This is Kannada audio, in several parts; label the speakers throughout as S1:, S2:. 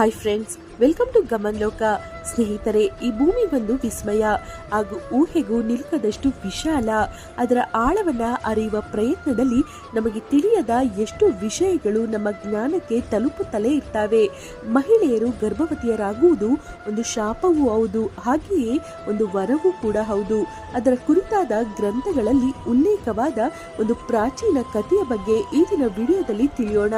S1: Hi friends welcome to Gaman Loka ಸ್ನೇಹಿತರೆ, ಈ ಭೂಮಿ ಒಂದು ವಿಸ್ಮಯ. ಹಾಗೂ ಊಹೆಗೂ ನಿಲ್ಕದಷ್ಟು ವಿಶಾಲ. ಅದರ ಆಳವನ್ನ ಅರಿಯುವ ಪ್ರಯತ್ನದಲ್ಲಿ ನಮಗೆ ತಿಳಿಯದ ಎಷ್ಟು ವಿಷಯಗಳು ನಮ್ಮ ಜ್ಞಾನಕ್ಕೆ ತಲುಪುತ್ತಲೇ ಇರ್ತವೆ. ಮಹಿಳೆಯರು ಗರ್ಭವತಿಯರಾಗುವುದು ಒಂದು ಶಾಪವೂ ಹೌದು, ಹಾಗೆಯೇ ಒಂದು ವರವೂ ಕೂಡ ಹೌದು. ಅದರ ಕುರಿತಾದ ಗ್ರಂಥಗಳಲ್ಲಿ ಉಲ್ಲೇಖವಾದ ಒಂದು ಪ್ರಾಚೀನ ಕಥೆಯ ಬಗ್ಗೆ ಈ ದಿನ ವಿಡಿಯೋದಲ್ಲಿ ತಿಳಿಯೋಣ.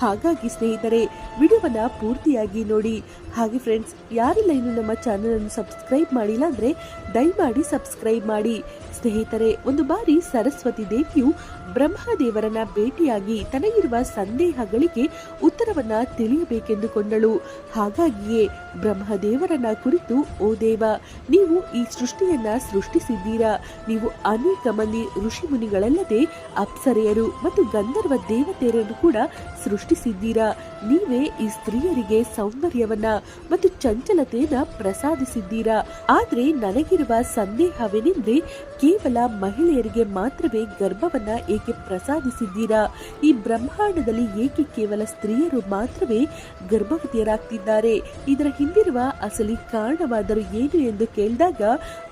S1: ಹಾಗಾಗಿ ಸ್ನೇಹಿತರೆ, ವಿಡಿಯೋವನ್ನ ಪೂರ್ತಿಯಾಗಿ ನೋಡಿ. ಹಾಗೆ ಫ್ರೆಂಡ್ಸ್ ಯಾರಿಲ್ಲ ನಮ್ಮ ಚಾನಲ್ ಅನ್ನು ಸಬ್ಸ್ಕ್ರೈಬ್ ಮಾಡಿಲ್ಲ ಅಂದ್ರೆ ದಯಮಾಡಿ ಸಬ್ಸ್ಕ್ರೈಬ್ ಮಾಡಿ. ಸ್ನೇಹಿತರೆ, ಒಂದು ಬಾರಿ ಸರಸ್ವತಿ ದೇವಿಯು ಬ್ರಹ್ಮದೇವರನ್ನ ಭೇಟಿಯಾಗಿ ತನಗಿರುವ ಸಂದೇಹಗಳಿಗೆ ಉತ್ತರವನ್ನ ತಿಳಿಯಬೇಕೆಂದುಕೊಂಡಳು. ಹಾಗಾಗಿಯೇ ಬ್ರಹ್ಮದೇವರನ್ನ ಕುರಿತು, ಓ ದೇವ, ನೀವು ಈ ಸೃಷ್ಟಿಯನ್ನ ಸೃಷ್ಟಿಸಿದ್ದೀರಾ? ನೀವು ಅನೇಕ ಮಂದಿ ಋಷಿ ಮುನಿಗಳಲ್ಲದೆ ಅಪ್ಸರೆಯರು ಮತ್ತು ಗಂಧರ್ವ ದೇವತೆಯರನ್ನು ಕೂಡ ಸೃಷ್ಟಿಸಿದ್ದೀರಾ? ನೀವೇ ಈ ಸ್ತ್ರೀಯರಿಗೆ ಸೌಂದರ್ಯವನ್ನ ಮತ್ತು ಚಂಚಲತೆಯನ್ನ ಪ್ರಸಾದಿಸಿದ್ದೀರಾ? ಆದ್ರೆ ನನಗಿರುವ ಸಂದೇಹವೇನೆಂದ್ರೆ ಕೇವಲ ಮಹಿಳೆಯರಿಗೆ ಮಾತ್ರವೇ ಗರ್ಭವನ್ನ ಏಕೆ ಪ್ರಸಾದಿಸಿದ್ದೀರಾ? ಈ ಬ್ರಹ್ಮಾಂಡದಲ್ಲಿ ಏಕೆ ಕೇವಲ ಸ್ತ್ರೀಯರು ಮಾತ್ರವೇ ಗರ್ಭವತಿಯರಾಗ್ತಿದ್ದಾರೆ? ಇದರ ಹಿಂದಿರುವ ಅಸಲಿ ಕಾರಣವಾದರೂ ಏನು ಎಂದು ಕೇಳಿದಾಗ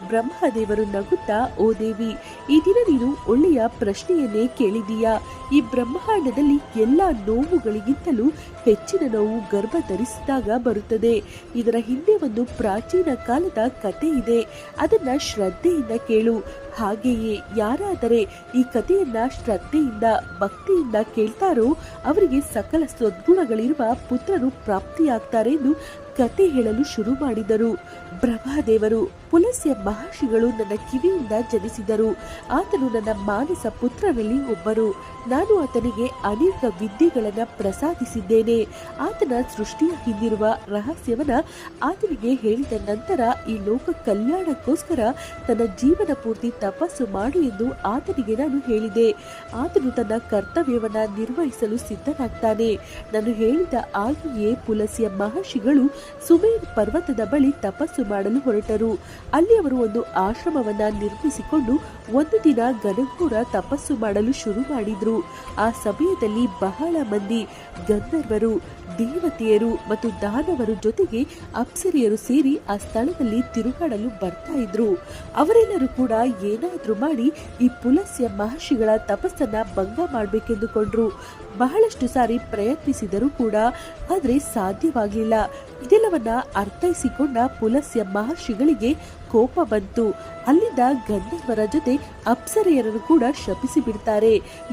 S1: ಬ್ರಹ್ಮದೇವರು ನಗುತ್ತಾ, ಓ ದೇವಿ, ಈ ದಿನ ನೀನು ಒಳ್ಳೆಯ ಪ್ರಶ್ನೆಯನ್ನೇ ಕೇಳಿದೀಯಾ ಈ ಬ್ರಹ್ಮಾಂಡದಲ್ಲಿ ಎಲ್ಲ ನೋವುಗಳಿಗಿಂತಲೂ ಹೆಚ್ಚಿನ ನೋವು ಗರ್ಭ ಧರಿಸಿದಾಗ ಬರುತ್ತದೆ. ಇದರ ಹಿಂದೆ ಒಂದು ಪ್ರಾಚೀನ ಕಾಲದ ಕತೆ ಇದೆ. ಅದನ್ನ ಶ್ರದ್ಧೆಯಿಂದ ಕೇಳು. ಹಾಗೆಯೇ ಯಾರಾದರೆ ಈ ಕಥೆಯನ್ನ ಶ್ರದ್ಧೆಯಿಂದ, ಭಕ್ತಿಯಿಂದ ಕೇಳ್ತಾರೋ, ಅವರಿಗೆ ಸಕಲ ಸದ್ಗುಣಗಳಿರುವ ಪುತ್ರರು ಪ್ರಾಪ್ತಿಯಾಗ್ತಾರೆ ಎಂದು ಕತೆ ಹೇಳಲು ಶುರು ಮಾಡಿದರು. ಬ್ರಹ್ಮದೇವರು ಪುಲಸ್ಯ ಮಹರ್ಷಿಗಳು ನನ್ನ ಕಿವಿಯಿಂದ ಜನಿಸಿದರು. ಆತನು ನನ್ನ ಮಾನಸ ಪುತ್ರರಲ್ಲಿ ಒಬ್ಬರು. ನಾನು ಆತನಿಗೆ ಅನೇಕ ವಿದ್ಯೆಗಳನ್ನು ಪ್ರಸಾದಿಸಿದ್ದೇನೆ. ಆತನ ಸೃಷ್ಟಿಯ ಹಿಂದಿರುವ ರಹಸ್ಯವನ್ನು ಆತನಿಗೆ ಹೇಳಿದ ನಂತರ ಈ ಲೋಕ ಕಲ್ಯಾಣಕ್ಕೋಸ್ಕರ ತನ್ನ ಜೀವನ ಪೂರ್ತಿ ತಪಸ್ಸು ಮಾಡು ಎಂದು ಆತನಿಗೆ ನಾನು ಹೇಳಿದೆ. ಆತನು ತನ್ನ ಕರ್ತವ್ಯವನ್ನು ನಿರ್ವಹಿಸಲು ಸಿದ್ಧನಾಗ್ತಾನೆ. ನಾನು ಹೇಳಿದ ಹಾಗೆಯೇ ಪುಲಸಿಯ ಮಹರ್ಷಿಗಳು ಸುಮೇರ್ ಪರ್ವತದ ಬಳಿ ತಪಸ್ಸು ಮಾಡಲು ಹೊರಟರು. ಅಲ್ಲಿ ಅವರು ಒಂದು ಆಶ್ರಮವನ್ನ ನಿರ್ಮಿಸಿಕೊಂಡು ಒಂದು ದಿನ ಘನಘೋರ ತಪಸ್ಸು ಮಾಡಲು ಶುರು ಮಾಡಿದ್ರು. ಆ ಸಮಯದಲ್ಲಿ ಬಹಳ ಮಂದಿ ಗಂಧರ್ವರು, ದೇವತೆಯರು ಮತ್ತು ದಾನವರು ಜೊತೆಗೆ ಅಪ್ಸರಿಯರು ಸೇರಿ ಆ ಸ್ಥಳದಲ್ಲಿ ತಿರುಗಾಡಲು ಬರ್ತಾ ಇದ್ರು. ಅವರೆಲ್ಲರೂ ಕೂಡ ಏನಾದರೂ ಮಾಡಿ ಈ ಪುಲಸ್ಯ ಮಹರ್ಷಿಗಳ ತಪಸ್ಸನ್ನ ಭಂಗ ಮಾಡಬೇಕೆಂದುಕೊಂಡ್ರು. ಬಹಳಷ್ಟು ಸಾರಿ ಪ್ರಯತ್ನಿಸಿದರೂ ಕೂಡ ಆದರೆ ಸಾಧ್ಯವಾಗಲಿಲ್ಲ ಇದೆಲ್ಲವನ್ನ ಅರ್ಥೈಸಿಕೊಂಡ ಪುಲಸ್ಯ ಮಹರ್ಷಿಗಳಿಗೆ ಕೋಪ ಬಂತು ಅಲ್ಲಿದ್ದ ಗಂಧರ್ವರ ಜೊತೆ ಅಪ್ಸರೆಯರನ್ನು ಕೂಡ ಶಪಿಸಿ ಬಿಡ್ತಾರೆ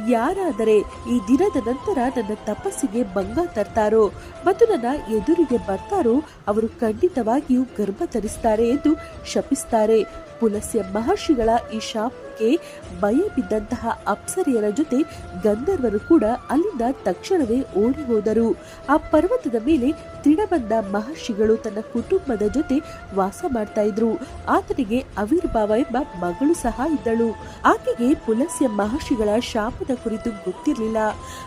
S1: ಯಾರಾದರೆ ಈ ದಿನದ ನಂತರ ನನ್ನ ತಪಸ್ಸಿಗೆ ಭಂಗ ತರ್ತಾರೋ ಮತ್ತು ನನ್ನ ಎದುರಿಗೆ ಬರ್ತಾರೋ ಅವರು ಖಂಡಿತವಾಗಿಯೂ ಗರ್ಭ ತರಿಸ್ತಾರೆ ಎಂದು ಶಪಿಸ್ತಾರೆ. ಪುಲಸ್ಯ ಮಹರ್ಷಿಗಳ ಈ ಶಾಪಕ್ಕೆ ಭಯ ಬಿದ್ದಂತಹ ಅಪ್ಸರೆಯರ ಜೊತೆ ಗಂಧರ್ವರು ಕೂಡ ಅಲ್ಲಿಂದ ತಕ್ಷಣವೇ ಓಡಿ ಹೋದರು. ಆ ಪರ್ವತದ ಮೇಲೆ ತಿಳಬಂದ ಮಹರ್ಷಿಗಳು ತನ್ನ ಕುಟುಂಬದ ಜೊತೆ ವಾಸ ಮಾಡ್ತಾ ಇದ್ರು. ಆತನಿಗೆ ಅವಿರ್ಭಾವ ಎಂಬ ಮಗಳು ಸಹ ಇದ್ದಳು. ಆಕೆಗೆ ಪುಲಸ್ಯ ಮಹರ್ಷಿಗಳ ಶಾಪದ ಕುರಿತು ಗೊತ್ತಿರಲಿಲ್ಲ.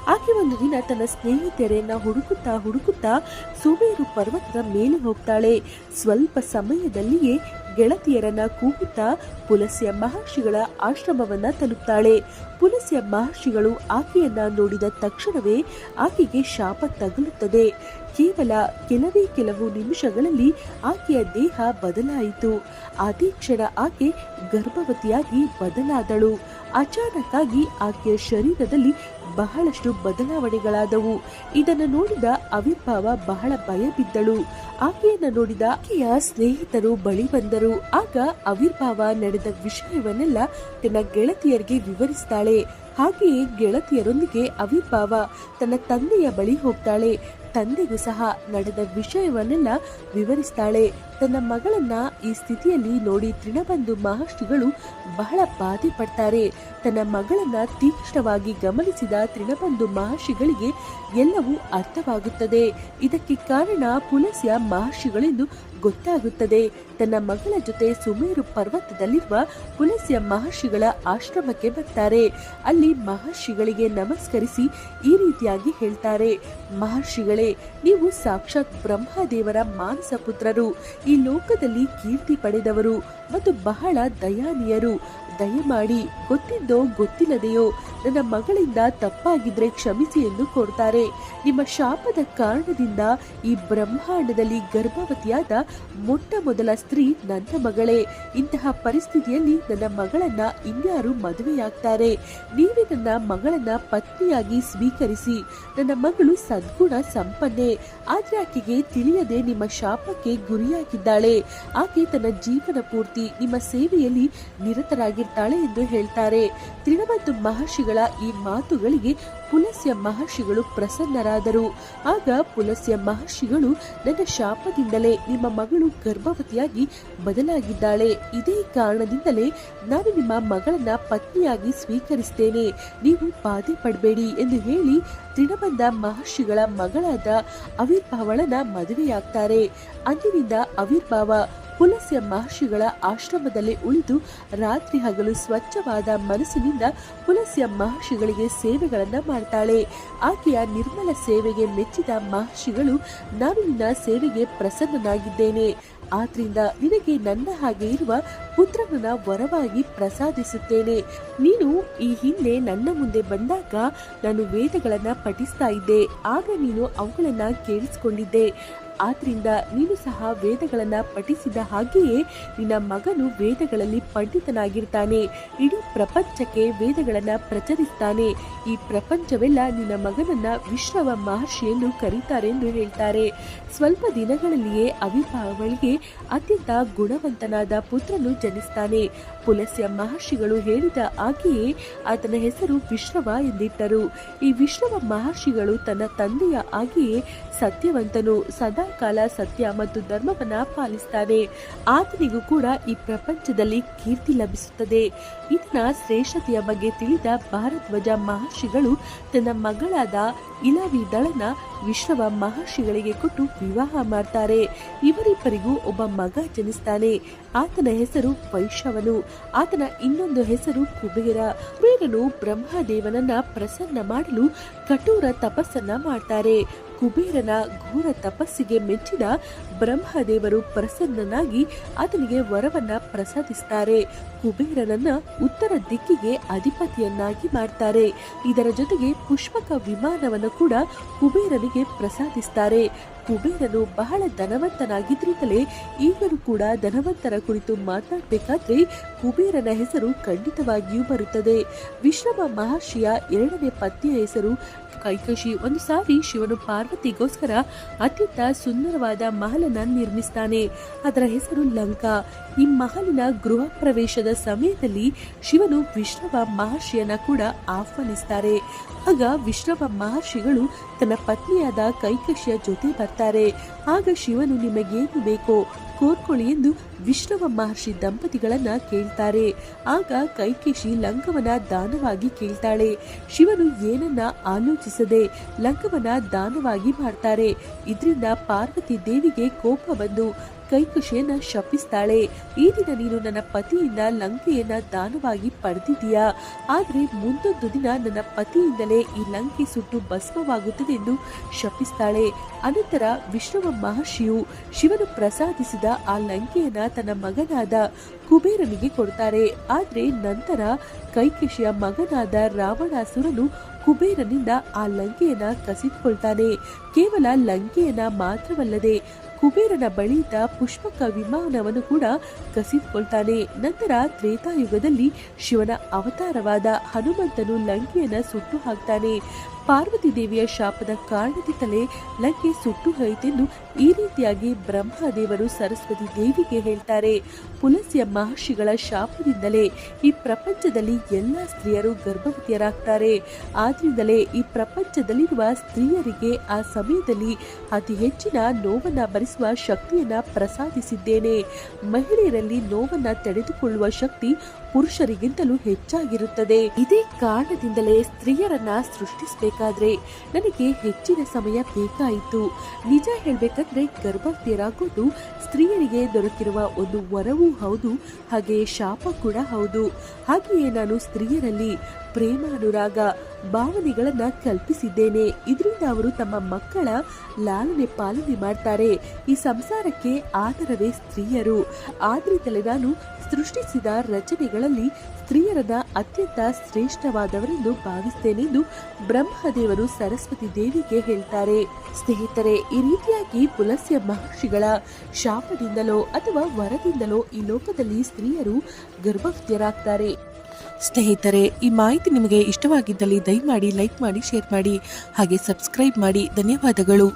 S1: ಆಕೆ ಒಂದು ದಿನ ತನ್ನ ಸ್ನೇಹಿತರನ್ನ ಹುಡುಕುತ್ತಾ ಹುಡುಕುತ್ತಾ ಸುಮೇರು ಪರ್ವತದ ಮೇಲೆ ಹೋಗ್ತಾಳೆ. ಸ್ವಲ್ಪ ಸಮಯದಲ್ಲಿಯೇ ಗೆಳತಿಯರನ್ನ ಕೂಗುತ್ತಾ ಪುಲಸ್ಯ ಮಹರ್ಷಿಗಳ ಆಶ್ರಮವನ್ನ ತಲುಪ್ತಾಳೆ. ಪುಲಸ್ಯ ಮಹರ್ಷಿಗಳು ಆಕೆಯನ್ನ ನೋಡಿದ ತಕ್ಷಣವೇ ಆಕೆಗೆ ಶಾಪ ತಗುಲುತ್ತದೆ. ಕೇವಲ ಕೆಲವೇ ಕೆಲವು ನಿಮಿಷಗಳಲ್ಲಿ ಆಕೆಯ ದೇಹ ಬದಲಾಯಿತು. ಅದೇ ಕ್ಷಣ ಆಕೆ ಗರ್ಭವತಿಯಾಗಿ ಬದಲಾದಳು. ಅಚಾನಕ್ಕಾಗಿ ಆಕೆಯ ಶರೀರದಲ್ಲಿ ಬಹಳಷ್ಟು ಬದಲಾವಣೆಗಳಾದವು. ಇದನ್ನು ನೋಡಿದ ಅವಿರ್ಭಾವ ಬಹಳ ಭಯ ಬಿದ್ದಳು. ಆಕೆಯನ್ನ ನೋಡಿದ ಆಕೆಯ ಸ್ನೇಹಿತರು ಬಳಿ ಬಂದರು. ಆಗ ಅವಿರ್ಭಾವ ನಡೆದ ವಿಷಯವನ್ನೆಲ್ಲ ತನ್ನ ಗೆಳತಿಯರಿಗೆ ವಿವರಿಸ್ತಾಳೆ. ಹಾಗೆಯೇ ಗೆಳತಿಯರೊಂದಿಗೆ ಅವಿರ್ಭಾವ ತನ್ನ ತಂದೆಯ ಬಳಿ ಹೋಗ್ತಾಳೆ. ತಂದೆಗೂ ಸಹ ನಡೆದ ವಿಷಯವನ್ನೆಲ್ಲ ವಿವರಿಸ್ತಾಳೆ. ತನ್ನ ಮಗಳನ್ನ ಈ ಸ್ಥಿತಿಯಲ್ಲಿ ನೋಡಿ ತೃಣಬಂಧು ಮಹರ್ಷಿಗಳು ಬಹಳ ಬಾಧೆ ಪಡ್ತಾರೆ. ತನ್ನ ಮಗಳನ್ನ ತೀಕ್ಷ್ಣವಾಗಿ ಗಮನಿಸಿದ ತೃಣಬಂಧು ಮಹರ್ಷಿಗಳಿಗೆ ಎಲ್ಲವೂ ಅರ್ಥವಾಗುತ್ತದೆ. ಇದಕ್ಕೆ ಕಾರಣ ಪುಲಸ್ಯ ಮಹರ್ಷಿಗಳೆಂದು ಗೊತ್ತಾಗುತ್ತದೆ. ತನ್ನ ಮಗಳ ಜೊತೆ ಸುಮೇರು ಪರ್ವತದಲ್ಲಿರುವ ಪುಲಸ್ಯ ಮಹರ್ಷಿಗಳ ಆಶ್ರಮಕ್ಕೆ ಬರ್ತಾರೆ. ಅಲ್ಲಿ ಮಹರ್ಷಿಗಳಿಗೆ ನಮಸ್ಕರಿಸಿ ಈ ರೀತಿಯಾಗಿ ಹೇಳ್ತಾರೆ. ಮಹರ್ಷಿಗಳೇ, ನೀವು ಸಾಕ್ಷಾತ್ ಬ್ರಹ್ಮದೇವರ ಮಾನಸ ಪುತ್ರರು. ಈ ಲೋಕದಲ್ಲಿ ಕೀರ್ತಿ ಪಡೆದವರು ಮತ್ತು ಬಹಳ ದಯಾನೀಯರು. ದಯಮಾಡಿ, ಗೊತ್ತಿದ್ದೋ ಗೊತ್ತಿಲ್ಲದೆಯೋ ನನ್ನ ಮಗಳಿಂದ ತಪ್ಪಾಗಿದ್ರೆ ಕ್ಷಮಿಸಿ ಎಂದು ಕೋರ್ತಾರೆ. ನಿಮ್ಮ ಶಾಪದ ಕಾರಣದಿಂದ ಈ ಬ್ರಹ್ಮಾಂಡದಲ್ಲಿ ಗರ್ಭವತಿಯಾದ ಮೊಟ್ಟ ಮೊದಲ ಸ್ತ್ರೀ ನನ್ನ ಮಗಳೇ. ಇಂತಹ ಪರಿಸ್ಥಿತಿಯಲ್ಲಿ ನನ್ನ ಮಗಳನ್ನ ಇನ್ಯಾರು ಮದುವೆಯಾಗ್ತಾರೆ? ನೀವೇ ನನ್ನ ಮಗಳನ್ನ ಪತ್ನಿಯಾಗಿ ಸ್ವೀಕರಿಸಿ. ನನ್ನ ಮಗಳು ಸದ್ಗುಣ ಸಂಪನ್ನೆ. ಆದ್ರೆ ಆಕೆಗೆ ತಿಳಿಯದೆ ನಿಮ್ಮ ಶಾಪಕ್ಕೆ ಗುರಿಯಾಗಿದ್ದಾಳೆ. ಆಕೆ ತನ್ನ ಜೀವನ ಪೂರ್ತಿ ನಿಮ್ಮ ಸೇವೆಯಲ್ಲಿ ನಿರತರಾಗಿರ್ತಾಳೆ ಎಂದು ಹೇಳ್ತಾರೆ. ತ್ರಿಣಮತ್ತು ಮಹರ್ಷಿಗಳ ಈ ಮಾತುಗಳಿಗೆ ಪುಲಸ್ಯ ಮಹರ್ಷಿಗಳು ಪ್ರಸನ್ನರಾದರು. ಆಗ ಪುಲಸ್ಯ ಮಹರ್ಷಿಗಳು, ನನ್ನ ಶಾಪದಿಂದಲೇ ನಿಮ್ಮ ಮಗಳು ಗರ್ಭವತಿಯಾಗಿ ಬದಲಾಗಿದ್ದಾಳೆ. ಇದೇ ಕಾರಣದಿಂದಲೇ ನಾನು ನಿಮ್ಮ ಮಗಳನ್ನ ಪತ್ನಿಯಾಗಿ ಸ್ವೀಕರಿಸ್ತೇನೆ. ನೀವು ಬಾಧೆ ಪಡಬೇಡಿ ಎಂದು ಹೇಳಿ ತೃಣಬಂಧ ಮಹರ್ಷಿಗಳ ಮಗಳಾದ ಅವಿರ್ಭಾವಳನ ಮದುವೆಯಾಗ್ತಾರೆ. ಅಂದಿನಿಂದ ಅವಿರ್ಭಾವ ಪುಲಸ್ಯ ಮಹರ್ಷಿಗಳ ಆಶ್ರಮದಲ್ಲಿ ಉಳಿದು ರಾತ್ರಿ ಹಗಲು ಸ್ವಚ್ಛವಾದ ಮನಸ್ಸಿನಿಂದ ಹುಲಸ್ಯ ಮಹರ್ಷಿಗಳಿಗೆ ಸೇವೆಗಳನ್ನು ಮಾಡ್ತಾಳೆ. ಆಕೆಯ ನಿರ್ಮಲ ಸೇವೆಗೆ ಮೆಚ್ಚಿದ ಮಹರ್ಷಿಗಳು ನಾನು ನಿನ್ನ ಸೇವೆಗೆ ಪ್ರಸನ್ನನಾಗಿದ್ದೇನೆ. ಆದ್ರಿಂದ ನಿನಗೆ ನನ್ನ ಹಾಗೆ ಇರುವ ಪುತ್ರನನ್ನ ವರವಾಗಿ ಪ್ರಸಾದಿಸುತ್ತೇನೆ. ನೀನು ಈ ಹಿಂದೆ ನನ್ನ ಮುಂದೆ ಬಂದಾಗ ನಾನು ವೇದಗಳನ್ನ ಪಠಿಸ್ತಾ ಇದ್ದೆ. ಆಗ ನೀನು ಅವುಗಳನ್ನ ಕೇಳಿಸಿಕೊಂಡಿದ್ದೆ. ಆದ್ರಿಂದ ನೀನು ಸಹ ವೇದಗಳನ್ನ ಪಠಿಸಿದ ಹಾಗೆಯೇ ನಿನ್ನ ಮಗನು ವೇದಗಳಲ್ಲಿ ಪಂಡಿತನಾಗಿರ್ತಾನೆ. ಇಡೀ ಪ್ರಪಂಚಕ್ಕೆ ವೇದಗಳನ್ನ ಪ್ರಚರಿಸ್ತಾನೆ. ಈ ಪ್ರಪಂಚವೆಲ್ಲ ನಿನ್ನ ಮಗನನ್ನ ವಿಶ್ವವ ಮಹರ್ಷಿ ಎಂದು ಕರೀತಾರೆ ಎಂದು ಹೇಳ್ತಾರೆ. ಸ್ವಲ್ಪ ದಿನಗಳಲ್ಲಿಯೇ ಅವಿಭಾವಳಿಗೆ ಅತ್ಯಂತ ಗುಣವಂತನಾದ ಪುತ್ರನು ಜನಿಸ್ತಾನೆ. ಪುಲಸ್ಯ ಮಹರ್ಷಿಗಳು ಹೇಳಿದ ಆಕೆಯೇ ಆತನ ಹೆಸರು ವಿಶ್ರವ ಎಂದಿಟ್ಟರು. ಈ ವಿಶ್ರವ ಮಹರ್ಷಿಗಳು ತನ್ನ ತಂದೆಯ ಹಾಗೆಯೇ ಸತ್ಯವಂತನು ಸದಾ ಕಾಲ ಸತ್ಯ ಮತ್ತು ಧರ್ಮವನ್ನ ಪಾಲಿಸ್ತಾನೆ. ಆತನಿಗೂ ಕೂಡ ಈ ಪ್ರಪಂಚದಲ್ಲಿ ಕೀರ್ತಿ ಲಭಿಸುತ್ತದೆ. ಇದನ್ನ ಶ್ರೇಷ್ಠತೆಯ ಬಗ್ಗೆ ತಿಳಿದ ಭಾರದ್ವಜ ಮಹರ್ಷಿಗಳು ತನ್ನ ಮಗಳಾದ ಇಲಾವಿ ದಳನ ವಿಶ್ರವ ಮಹರ್ಷಿಗಳಿಗೆ ಕೊಟ್ಟು ವಿವಾಹ ಮಾಡ್ತಾರೆ. ಇವರಿಬ್ಬರಿಗೂ ಒಬ್ಬ ಮಗ ಜನಿಸ್ತಾನೆ. ಆತನ ಹೆಸರು ವೈಶ್ರವನು ಆತನ ಇನ್ನೊಂದು ಹೆಸರು ಕುಬೇರ. ಕುಬೇರನು ಬ್ರಹ್ಮದೇವನನ್ನ ಪ್ರಸನ್ನ ಮಾಡಲು ಕಠೋರ ತಪಸ್ಸನ್ನ ಮಾಡ್ತಾರೆ. ಕುಬೇರನ ಘೋರ ತಪಸ್ಸಿಗೆ ಮೆಚ್ಚಿದ ಬ್ರಹ್ಮದೇವರು ಪ್ರಸನ್ನನಾಗಿ ಆತನಿಗೆ ವರವನ್ನ ಪ್ರಸಾದಿಸ್ತಾರೆ. ಕುಬೇರನನ್ನ ಉತ್ತರ ದಿಕ್ಕಿಗೆ ಅಧಿಪತಿಯನ್ನಾಗಿ ಮಾಡ್ತಾರೆ. ಇದರ ಜೊತೆಗೆ ಪುಷ್ಪಕ ವಿಮಾನವನ್ನು ಕೂಡ ಕುಬೇರನಿಗೆ ಪ್ರಸಾದಿಸ್ತಾರೆ. ಕುಬೇರನು ಬಹಳ ಧನವಂತನಾಗಿದ್ರಿಂದಲೇ ಈಗಲೂ ಕೂಡ ಧನವಂತರ ಕುರಿತು ಮಾತನಾಡಬೇಕಾದ್ರೆ ಕುಬೇರನ ಹೆಸರು ಖಂಡಿತವಾಗಿಯೂ ಬರುತ್ತದೆ. ವಿಶ್ರಮ ಮಹರ್ಷಿಯ ಎರಡನೇ ಪತ್ನಿಯ ಹೆಸರು ಕೈಕಶಿ. ಒಂದು ಸಾರಿ ಶಿವನು ಪಾರ್ವತಿಗೋಸ್ಕರ ಅತ್ಯಂತ ಸುಂದರವಾದ ಮಹಲನ್ನ ನಿರ್ಮಿಸ್ತಾನೆ. ಅದರ ಹೆಸರು ಲಂಕಾ. ಈ ಮಹಲಿನ ಗೃಹ ಪ್ರವೇಶದ ಸಮಯದಲ್ಲಿ ಶಿವನು ವಿಶ್ರವ ಮಹರ್ಷಿಯನ್ನ ಕೂಡ ಆಹ್ವಾನಿಸ್ತಾರೆ. ಆಗ ವಿಶ್ರವ ಮಹರ್ಷಿಗಳು ತನ್ನ ಪತ್ನಿಯಾದ ಕೈಕಶಿಯ ಜೊತೆ ಬರ್ತಾರೆ. ಆಗ ಶಿವನು ನಿಮಗೇನು ಬೇಕೋ ಕೋರ್ಕೊಳ್ಳಿ ಎಂದು ವಿಷ್ಣುವ ಮಹರ್ಷಿ ದಂಪತಿಗಳನ್ನ ಕೇಳ್ತಾರೆ. ಆಗ ಕೈಕೇಶಿ ಲಂಕವನ ದಾನವಾಗಿ ಕೇಳ್ತಾಳೆ. ಶಿವನು ಏನನ್ನ ಆಲೋಚಿಸದೆ ಲಂಕವನ ದಾನವಾಗಿ ಮಾಡ್ತಾರೆ. ಇದರಿಂದ ಪಾರ್ವತಿ ದೇವಿಗೆ ಕೋಪ ಬಂದು ಕೈಕುಶಿಯನ್ನ ಶಪಿಸ್ತಾಳೆ. ಈ ದಿನ ನೀನು ನನ್ನ ಪತಿಯಿಂದ ಲಂಕೆಯನ್ನ ದಾನವಾಗಿ ಪಡೆದಿದೀಯಾ ಆದ್ರೆ ಮುಂದೊಂದು ದಿನ ನನ್ನ ಪತಿಯಿಂದಲೇ ಈ ಲಂಕೆ ಸುಟ್ಟು ಭಸ್ಮವಾಗುತ್ತದೆ ಎಂದು ಶಪಿಸ್ತಾಳೆ. ಅನಂತರ ವಿಷ್ಣುವ ಮಹರ್ಷಿಯು ಶಿವನು ಪ್ರಸಾದಿಸಿದ ಆ ಲಂಕೆಯನ್ನ ತನ್ನ ಮಗನಾದ ಕುಬೇರನಿಗೆ ಕೊಡ್ತಾರೆ. ಆದ್ರೆ ನಂತರ ಕೈಕೇಶಿಯ ಮಗನಾದ ರಾವಣಾಸುರನು ಕುಬೇರನಿಂದ ಆ ಲಂಕೆಯನ್ನ ಕಸಿದುಕೊಳ್ತಾನೆ. ಕೇವಲ ಲಂಕೆಯನ್ನ ಮಾತ್ರವಲ್ಲದೆ ಕುಬೇರನ ಬಳಿಯಿದ್ದ ಪುಷ್ಪಕ ವಿಮಾನವನ್ನು ಕೂಡ ಕಸಿದುಕೊಳ್ತಾನೆ. ನಂತರ ತ್ರೇತಾಯುಗದಲ್ಲಿ ಶಿವನ ಅವತಾರವಾದ ಹನುಮಂತನು ಲಂಕೆಯನ್ನ ಸುಟ್ಟು ಹಾಕ್ತಾನೆ. ಪಾರ್ವತಿ ದೇವಿಯ ಶಾಪದ ಕಾರಣದಿಂದಲೇ ಲಂಕೆ ಸುಟ್ಟು ಹೋಯಿತೆಂದು ಈ ರೀತಿಯಾಗಿ ಬ್ರಹ್ಮದೇವರು ಸರಸ್ವತಿ ದೇವಿಗೆ ಹೇಳ್ತಾರೆ. ಪುಲಸಿಯ ಮಹರ್ಷಿಗಳ ಶಾಪದಿಂದಲೇ ಈ ಪ್ರಪಂಚದಲ್ಲಿ ಎಲ್ಲ ಸ್ತ್ರೀಯರು ಗರ್ಭವತಿಯರಾಗ್ತಾರೆ. ಆದ್ರಿಂದಲೇ ಈ ಪ್ರಪಂಚದಲ್ಲಿರುವ ಸ್ತ್ರೀಯರಿಗೆ ಆ ಸಮಯದಲ್ಲಿ ಅತಿ ಹೆಚ್ಚಿನ ನೋವನ್ನ ಭರಿಸುವ ಶಕ್ತಿಯನ್ನ ಪ್ರಸಾದಿಸಿದ್ದೇನೆ. ಮಹಿಳೆಯರಲ್ಲಿ ನೋವನ್ನ ತಡೆದುಕೊಳ್ಳುವ ಶಕ್ತಿ ಪುರುಷರಿಗಿಂತಲೂ ಹೆಚ್ಚಾಗಿರುತ್ತದೆ. ಇದೇ ಕಾರಣದಿಂದಲೇ ಸ್ತ್ರೀಯರನ್ನ ಸೃಷ್ಟಿಸಬೇಕಾದ್ರೆ ನನಗೆ ಹೆಚ್ಚಿನ ಸಮಯ ಬೇಕಾಯಿತು. ನಿಜ ಹೇಳಬೇಕಂದ್ರೆ ಗರ್ಭವತಿಯರಾಗೋದು ಸ್ತ್ರೀಯರಿಗೆ ದೊರಕಿರುವ ಒಂದು ವರವೂ ಹೌದು, ಹಾಗೆ ಶಾಪ ಕೂಡ ಹೌದು. ಹಾಗೆಯೇ ನಾನು ಸ್ತ್ರೀಯರಲ್ಲಿ ಪ್ರೇಮಾನುರಾಗ ಭಾವನೆಗಳನ್ನ ಕಲ್ಪಿಸಿದ್ದೇನೆ. ಇದರಿಂದ ಅವರು ತಮ್ಮ ಮಕ್ಕಳ ಲಾಲನೆ ಪಾಲನೆ ಮಾಡ್ತಾರೆ. ಈ ಸಂಸಾರಕ್ಕೆ ಆಧಾರವೇ ಸ್ತ್ರೀಯರು. ಆದ್ರಿಂದಲೇ ನಾನು ಸೃಷ್ಟಿಸಿದ ರಚನೆಗಳಲ್ಲಿ ಸ್ತ್ರೀಯರದ ಅತ್ಯಂತ ಶ್ರೇಷ್ಠವಾದವರೆಂದು ಭಾವಿಸ್ತೇನೆಂದು ಬ್ರಹ್ಮದೇವರು ಸರಸ್ವತಿ ದೇವಿಗೆ ಹೇಳ್ತಾರೆ. ಸ್ನೇಹಿತರೆ, ಈ ರೀತಿಯಾಗಿ ಪುಲಸ್ಯ ಮಹರ್ಷಿಗಳ ಶಾಪದಿಂದಲೋ ಅಥವಾ ವರದಿಂದಲೋ ಈ ಲೋಕದಲ್ಲಿ ಸ್ತ್ರೀಯರು ಗರ್ಭವತಿಯರಾಗ್ತಾರೆ. ಸ್ನೇಹಿತರೆ, ಈ ಮಾಹಿತಿ ನಿಮಗೆ ಇಷ್ಟವಾಗಿದ್ದಲ್ಲಿ ದಯಮಾಡಿ ಲೈಕ್ ಮಾಡಿ, ಶೇರ್ ಮಾಡಿ, ಹಾಗೆ ಸಬ್ಸ್ಕ್ರೈಬ್ ಮಾಡಿ. ಧನ್ಯವಾದಗಳು.